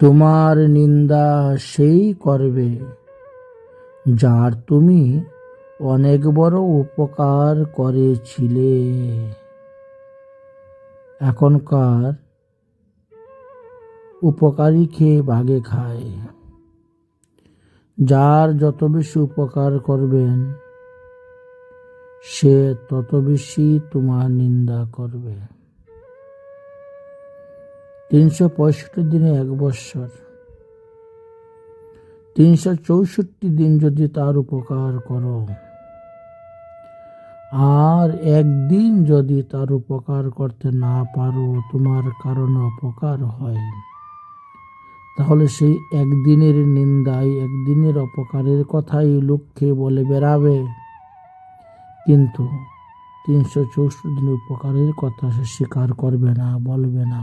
তোমার নিন্দা সেই করবে, যার তুমি অনেক বড় উপকার করেছিলে। এখনকার উপকারী খেয়ে ভাগে খায়। যার যত বেশি উপকার করবেন, সে তত বেশি তোমার নিন্দা করবে। তিনশো পঁয়ষট্টি দিনে এক বৎসর। তিনশো চৌষট্টি দিন যদি তার উপকার করো, আর একদিন যদি তার উপকার করতে না পারো, তোমার কারণে অপকার হয়। তাহলে সেই একদিনের নিন্দায় একদিনের অপকারের কথাই লোককে বলে বেড়াবে। কিন্তু তিনশো চৌষট্টি দিন উপকারের কথা সে স্বীকার করবে না, বলবে না।